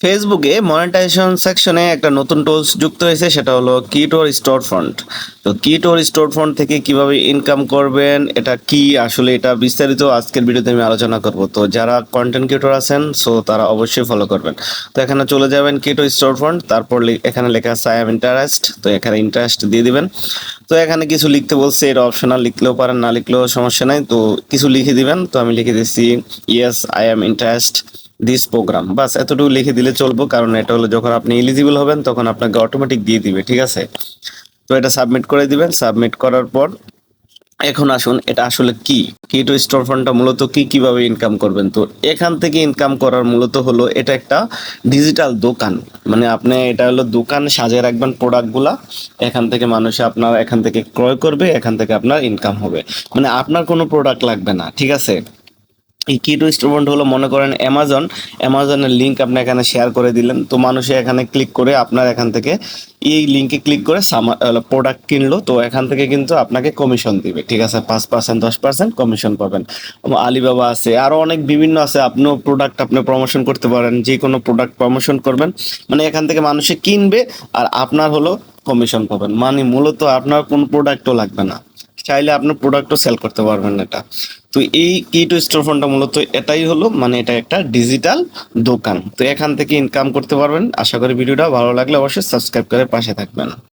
ফেসবুকে মনিটাইজেশন সেকশনে একটা নতুন টুলস যুক্ত হয়েছে, সেটা হলো কিটোর স্টোর ফন্ট তো কিটোর স্টোর ফন্ট থেকে কীভাবে ইনকাম করবেন, এটা কি, আসলে এটা বিস্তারিত আজকের ভিডিওতে আমি আলোচনা করব। তো যারা কন্টেন্ট ক্রিয়েটর আছেন সো তারা অবশ্যই ফলো করবেন। তো এখানে চলে যাবেন কিটো স্টোর ফন্ট তারপর এখানে লেখা আছে আই এম ইন্টারেস্ট তো এখানে ইন্টারেস্ট দিয়ে দিবেন। তো এখানে কিছু লিখতে বলছে, এটা অপশনাল লিখলেও পারেন, না লিখলেও সমস্যা নাই। তো কিছু লিখে দিবেন, তো আমি লিখে দিচ্ছি yes I am interest this program বাস, এতটুকু লিখে দিলে চলবো, কারণ এটা হলো যখন আপনি এলিজিবল হবেন, তখন আপনাকে অটোমেটিক দিয়ে দিবে, ঠিক আছে? তো এটা সাবমিট করে দিবেন সাবমিট করার পর এখন আসুন, এটা আসলে কি? কিটো স্টোর ফান্ডটা মূলত কি, কীভাবে ইনকাম করবেন? তো এখান থেকে ইনকাম করার মূলত হলো, এটা একটা ডিজিটাল দোকান। মানে আপনি এটা হলো দোকান সাজিয়ে রাখবেন প্রোডাক্টগুলা এখান থেকে মানুষ আপনার, এখান থেকে ক্রয় করবে, এখান থেকে আপনার ইনকাম হবে। মানে আপনার কোনো প্রোডাক্ট লাগবে না, ঠিক আছে? এই কিটো স্টুডেন্ট হলো, মনে করেন অ্যামাজন অ্যামাজনের লিঙ্ক আপনি এখানে শেয়ার করে দিলেন। তো মানুষে এখানে ক্লিক করে আপনার এখান থেকে এই লিঙ্কে ক্লিক করে প্রোডাক্ট কিনলো। তো এখান থেকে কিন্তু আপনাকে কমিশন দিবে, ঠিক আছে? পাঁচ পার্সেন্ট দশ পার্সেন্ট কমিশন পাবেন। আলিবাবা আছে, আরও অনেক বিভিন্ন আছে। আপনিও প্রোডাক্ট আপনি প্রমোশন করতে পারেন, যে কোনো প্রোডাক্ট প্রমোশন করবেন। মানে এখান থেকে মানুষে কিনবে আর আপনার হলো কমিশন পাবেন। মানে মূলত আপনার কোনো প্রোডাক্টও লাগবে না। চাইলে আপনার প্রোডাক্টও সেল করতে পারবেন এটা। তো এই কি টু স্টোর ফোনটা মূলত এটাই হলো মানে এটা একটা ডিজিটাল দোকান। তো এখান থেকে ইনকাম করতে পারবেন। আশা করি ভিডিওটা ভালো লাগলে অবশ্যই সাবস্ক্রাইব করে পাশে থাকবেন।